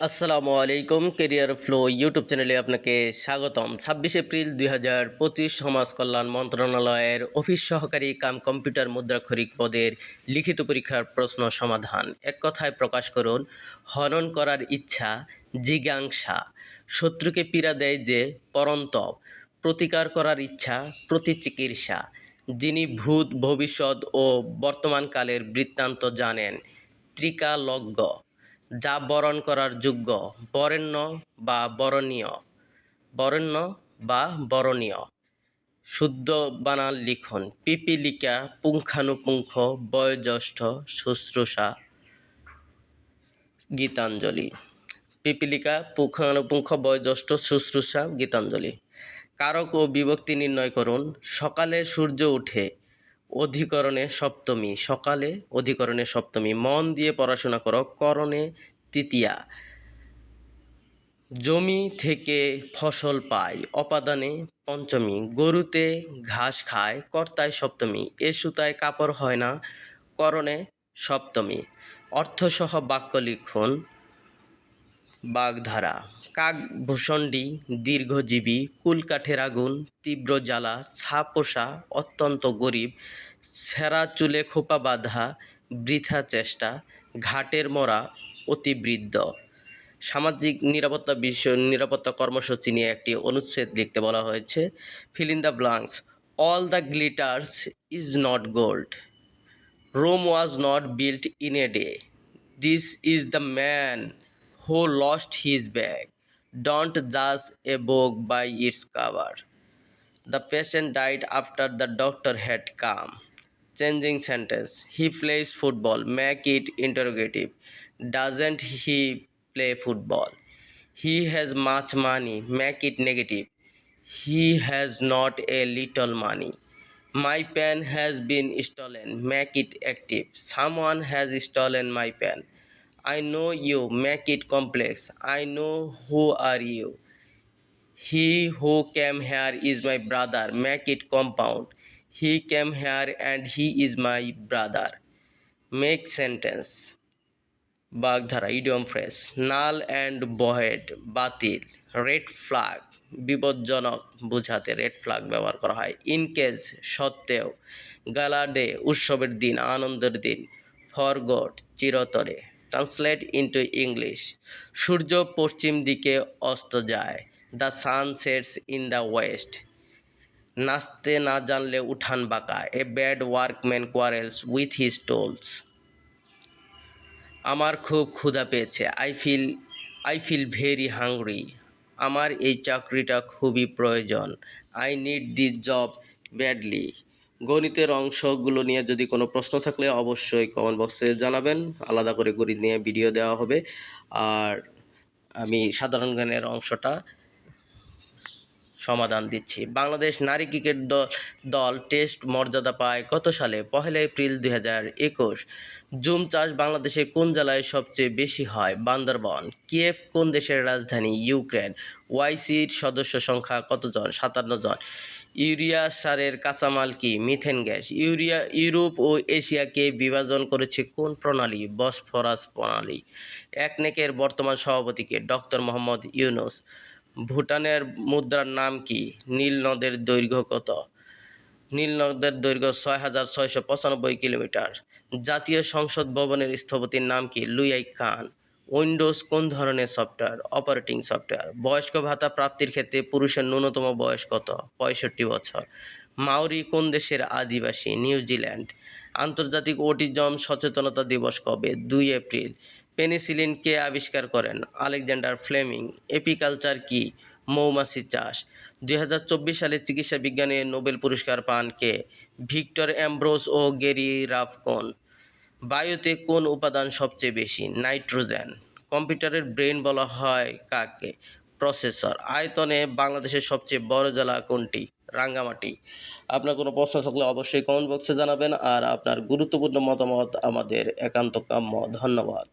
আসসালামু আলাইকুম career flow YouTube চ্যানেলে আপনাকে স্বাগতম। ছাব্বিশ এপ্রিল দুই হাজার পঁচিশ, সমাজ কল্যাণ মন্ত্রণালয়ের অফিস সহকারী কাম কম্পিউটার মুদ্রাক্ষরিক পদের লিখিত পরীক্ষার প্রশ্ন সমাধান। এক কথায় প্রকাশ করুন, হনন করার ইচ্ছা জিজ্ঞাংসা। শত্রুকে পীড়া দেয় যে পরন্তপ। প্রতিকার করার ইচ্ছা প্রতিচিকিৎসা। যিনি ভূত, ভবিষ্যৎ ও বর্তমানকালের বৃত্তান্ত জানেন, ত্রিকালজ্ঞ। যা বরণ করার যোগ্য, বরেণ্য বা বরণীয়। বরেণ্য বা বরণীয়। শুদ্ধ বানান লিখন। পিপিলিকা, পুঙ্খানুপুঙ্খ, বয়োজ্যেষ্ঠ, শুশ্রূষা। গীতাঞ্জলি। পিপিলিকা, পুঙ্খানুপুঙ্খ, বয়োজ্যেষ্ঠ, শুশ্রূষা, গীতাঞ্জলি। কারক ও বিভক্তি নির্ণয় করুন। সকালে সূর্য ওঠে অধিকরণে সপ্তমী, সকালে অধিকরণে সপ্তমী, মন দিয়ে পড়াশোনা করো, করণে তৃতীয়া। জমি থেকে ফসল পায়, অপাদানে পঞ্চমী, গরুতে ঘাস খায়, কর্তায় সপ্তমী, এ সুতায় কাপড় হয় না, করণে সপ্তমী। অর্থসহ বাক্য লিখুন, বাগধারা। কাকভূষণ্ডী দীর্ঘজীবী, কুলকাঠের আগুন, তীব্র জ্বালা, ছাপোষা, অত্যন্ত গরিব ছেঁড়া চুলে খোপা বাঁধা, বৃথা চেষ্টা, ঘাটের মরা অতিবৃদ্ধ সামাজিক নিরাপত্তা বিষয়, নিরাপত্তা কর্মসূচি নিয়ে একটি অনুচ্ছেদ লিখতে বলা হয়েছে fill in the blanks all the glitters is not gold Rome was not built in a day this is the man who lost his bag. Don't judge a book by its cover. The patient died after the doctor had come. Changing sentence. He plays football. Make it interrogative. Doesn't he play football? He has much money. Make it negative. He has not a little money. My pen has been stolen. Make it active. Someone has stolen my pen. I know you. Make it complex. I know who are you. He who came here is my brother. Make it compound. He came here and he is my brother. Make sentence. বাগধারা idiom phrase null and void বাতিল red flag বিপজ্জনক বোঝাতে red flag ব্যবহার করা হয় ইনকেজ সত্ত্বেও গালা day উৎসবের দিন আনন্দের দিন ফরগট চিরতরে ট্রান্সলেট ইন্টু ইংলিশ সূর্য পশ্চিম দিকে অস্ত যায়। The sun sets in the west নাচতে না জানলে উঠান বাঁকা। A bad workman quarrels with his tools আমার খুব ক্ষুধা পেয়েছে। I feel I feel very hungry আমার এই চাকরিটা খুবই প্রয়োজন। I need this job badly গণিতের অংশগুলো নিয়ে যদি কোনো প্রশ্ন থাকলে অবশ্যই কমেন্ট বক্সে জানাবেন। আলাদা করে গণিত নিয়ে ভিডিও দেওয়া হবে। আর আমি সাধারণ জ্ঞানের অংশটা সমাধান দিচ্ছি। বাংলাদেশ নারী ক্রিকেট দল টেস্ট মর্যাদা পায় কত সালে? পহেলা এপ্রিল দুই হাজার একুশ। জুম চাষ বাংলাদেশে কোন জেলায় সবচেয়ে বেশি হয়? বান্দরবন। কিয়েভ কোন দেশের রাজধানী ইউক্রেন? ওয়াইসির সদস্য সংখ্যা কতজন? সাতান্ন জন। ইউরিয়া সারের কাঁচামাল কি? Methane gas. ইউরিয়া ইউরোপ ও এশিয়াকে বিভাজন করেছে কোন প্রণালী? বসফরাস প্রণালী। একনেকের বর্তমান সভাপতিকে ডক্টর মোহাম্মদ ইউনুস। ভুটানের মুদ্রার নাম কি? নীল নদের দৈর্ঘ্য কত? নীল নদের দৈর্ঘ্য ছয় হাজার ছয়শো পঁচানব্বই কিলোমিটার। জাতীয় সংসদ ভবনের স্থপতির নাম কি? লুইয়াই খান। উইন্ডোজ কোন ধরনের সফটওয়্যার? Operating software. বয়স্ক ভাতা প্রাপ্তির ক্ষেত্রে পুরুষের ন্যূনতম বয়স কত? পঁয়ষট্টি বছর। মাউরি কোন দেশের আদিবাসী? নিউজিল্যান্ড আন্তর্জাতিক অটিজম সচেতনতা দিবস কবে? দুই এপ্রিল। পেনিসিলিন কে আবিষ্কার করেন? Alexander Fleming. এপিকালচার কি? মৌমাছি চাষ। দু হাজার চব্বিশ সালে চিকিৎসা বিজ্ঞানে নোবেল পুরস্কার পান কে? ভিক্টর অ্যাম্ব্রোস ও গেরি রাফকন। বায়ুতে কোন উপাদান সবচেয়ে বেশি? নাইট্রোজেন। কম্পিউটারের ব্রেন বলা হয় কাকে? প্রসেসর। আয়তনে বাংলাদেশের সবচেয়ে বড় জেলা কোনটি? রাঙ্গামাটি। আপনার কোনো প্রশ্ন থাকলে অবশ্যই কমেন্ট বক্সে জানাবেন। আর আপনার গুরুত্বপূর্ণ মতামত আমাদের একান্ত কাম্য। ধন্যবাদ।